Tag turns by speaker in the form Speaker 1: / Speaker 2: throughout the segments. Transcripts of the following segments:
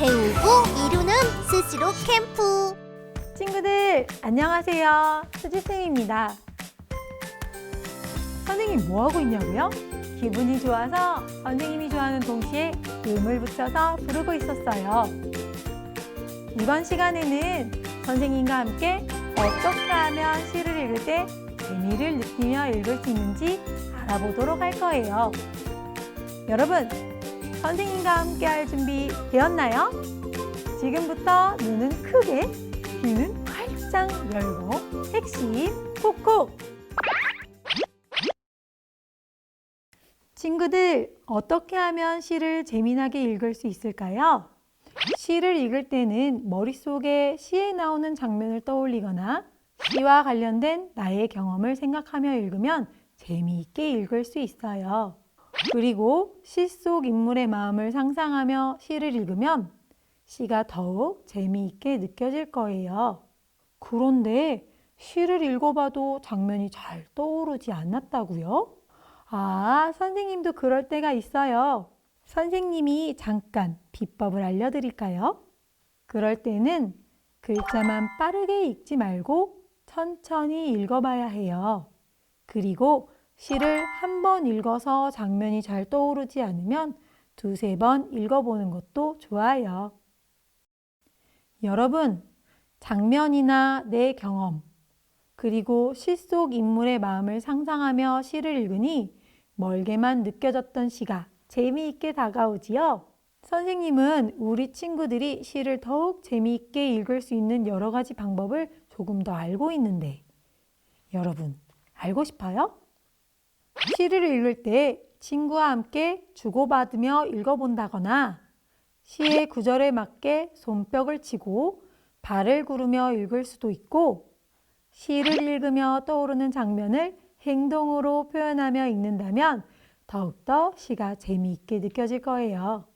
Speaker 1: 배우고 이루는 스스로 캠프.
Speaker 2: 친구들 안녕하세요 수지쌤입니다 선생님 뭐하고 있냐고요? 기분이 좋아서 선생님이 좋아하는 동시에 음을 붙여서 부르고 있었어요 이번 시간에는 선생님과 함께 어떻게 하면 시를 읽을 때 재미를 느끼며 읽을 수 있는지 알아보도록 할 거예요 여러분 선생님과 함께 할 준비 되었나요? 지금부터 눈은 크게 귀는 활짝 열고 핵심 콕콕 친구들 어떻게 하면 시를 재미나게 읽을 수 있을까요? 시를 읽을 때는 머릿속에 시에 나오는 장면을 떠올리거나 시와 관련된 나의 경험을 생각하며 읽으면 재미있게 읽을 수 있어요. 그리고 시 속 인물의 마음을 상상하며 시를 읽으면 시가 더욱 재미있게 느껴질 거예요. 그런데 시를 읽어봐도 장면이 잘 떠오르지 않았다고요? 아, 선생님도 그럴 때가 있어요. 선생님이 잠깐 비법을 알려드릴까요? 그럴 때는 글자만 빠르게 읽지 말고 천천히 읽어봐야 해요. 그리고 시를 한 번 읽어서 장면이 잘 떠오르지 않으면 두세 번 읽어보는 것도 좋아요. 여러분, 장면이나 내 경험, 그리고 시 속 인물의 마음을 상상하며 시를 읽으니 멀게만 느껴졌던 시가 재미있게 다가오지요. 선생님은 우리 친구들이 시를 더욱 재미있게 읽을 수 있는 여러 가지 방법을 조금 더 알고 있는데, 여러분, 알고 싶어요? 시를 읽을 때 친구와 함께 주고받으며 읽어본다거나 시의 구절에 맞게 손뼉을 치고 발을 구르며 읽을 수도 있고 시를 읽으며 떠오르는 장면을 행동으로 표현하며 읽는다면 더욱더 시가 재미있게 느껴질 거예요.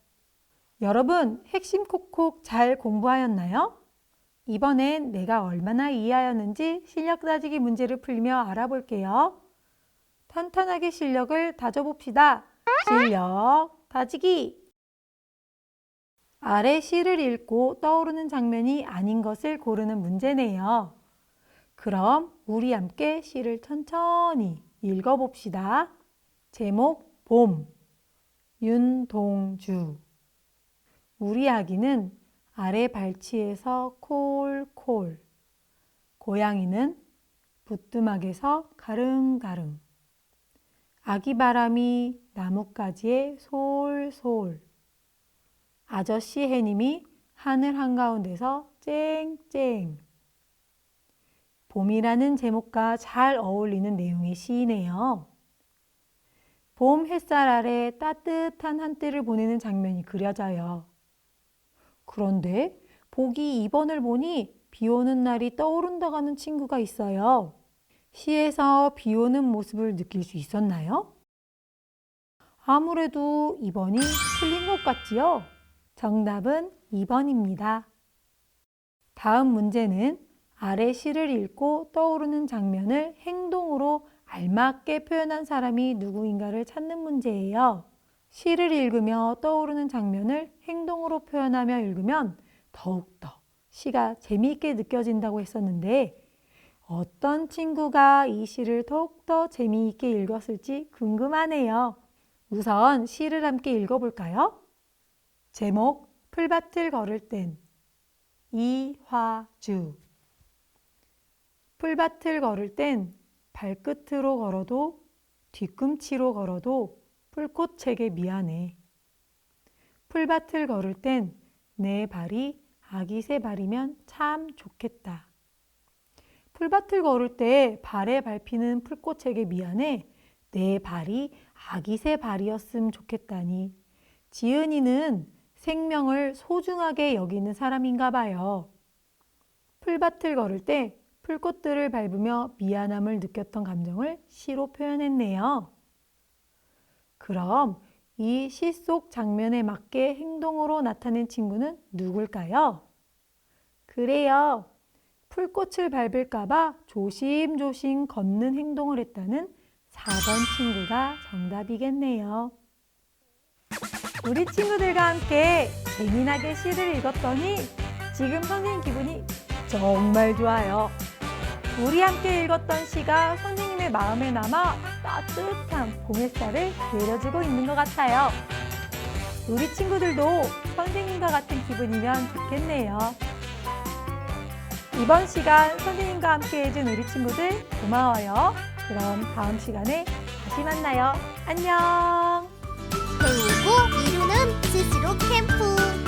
Speaker 2: 여러분, 핵심 콕콕 잘 공부하였나요? 이번엔 내가 얼마나 이해하였는지 실력 따지기 문제를 풀며 알아볼게요. 탄탄하게 실력을 다져봅시다. 실력 다지기! 아래 시를 읽고 떠오르는 장면이 아닌 것을 고르는 문제네요. 그럼 우리 함께 시를 천천히 읽어봅시다. 제목 봄 윤동주 우리 아기는 아래 발치에서 콜콜 고양이는 부뚜막에서 가릉가릉 아기 바람이 나뭇가지에 솔솔 아저씨 해님이 하늘 한가운데서 쨍쨍 봄이라는 제목과 잘 어울리는 내용의 시이네요. 봄 햇살 아래 따뜻한 한때를 보내는 장면이 그려져요. 그런데 보기 2번을 보니 비 오는 날이 떠오른다고 하는 친구가 있어요. 시에서 비 오는 모습을 느낄 수 있었나요? 아무래도 2번이 틀린 것 같지요? 정답은 2번입니다. 다음 문제는 아래 시를 읽고 떠오르는 장면을 행동으로 알맞게 표현한 사람이 누구인가를 찾는 문제예요. 시를 읽으며 떠오르는 장면을 행동으로 표현하며 읽으면 더욱더 시가 재미있게 느껴진다고 했었는데 어떤 친구가 이 시를 더욱더 재미있게 읽었을지 궁금하네요. 우선 시를 함께 읽어볼까요? 제목 풀밭을 걸을 땐 이화주 풀밭을 걸을 땐 발끝으로 걸어도 뒤꿈치로 걸어도 풀꽃에게 미안해. 풀밭을 걸을 땐 내 발이 아기 새 발이면 참 좋겠다. 풀밭을 걸을 때 발에 밟히는 풀꽃에게 미안해. 내 발이 아기새 발이었음 좋겠다니. 지은이는 생명을 소중하게 여기는 사람인가 봐요. 풀밭을 걸을 때 풀꽃들을 밟으며 미안함을 느꼈던 감정을 시로 표현했네요. 그럼 이 시 속 장면에 맞게 행동으로 나타낸 친구는 누굴까요? 그래요. 풀꽃을 밟을까봐 조심조심 걷는 행동을 했다는 4번 친구가 정답이겠네요. 우리 친구들과 함께 재미나게 시를 읽었더니 지금 선생님 기분이 정말 좋아요. 우리 함께 읽었던 시가 선생님의 마음에 남아 따뜻한 봄 햇살을 내려주고 있는 것 같아요. 우리 친구들도 선생님과 같은 기분이면 좋겠네요. 이번 시간 선생님과 함께 해준 우리 친구들 고마워요. 그럼 다음 시간에 다시 만나요. 안녕!
Speaker 1: 배우고 이루는 스스로 캠프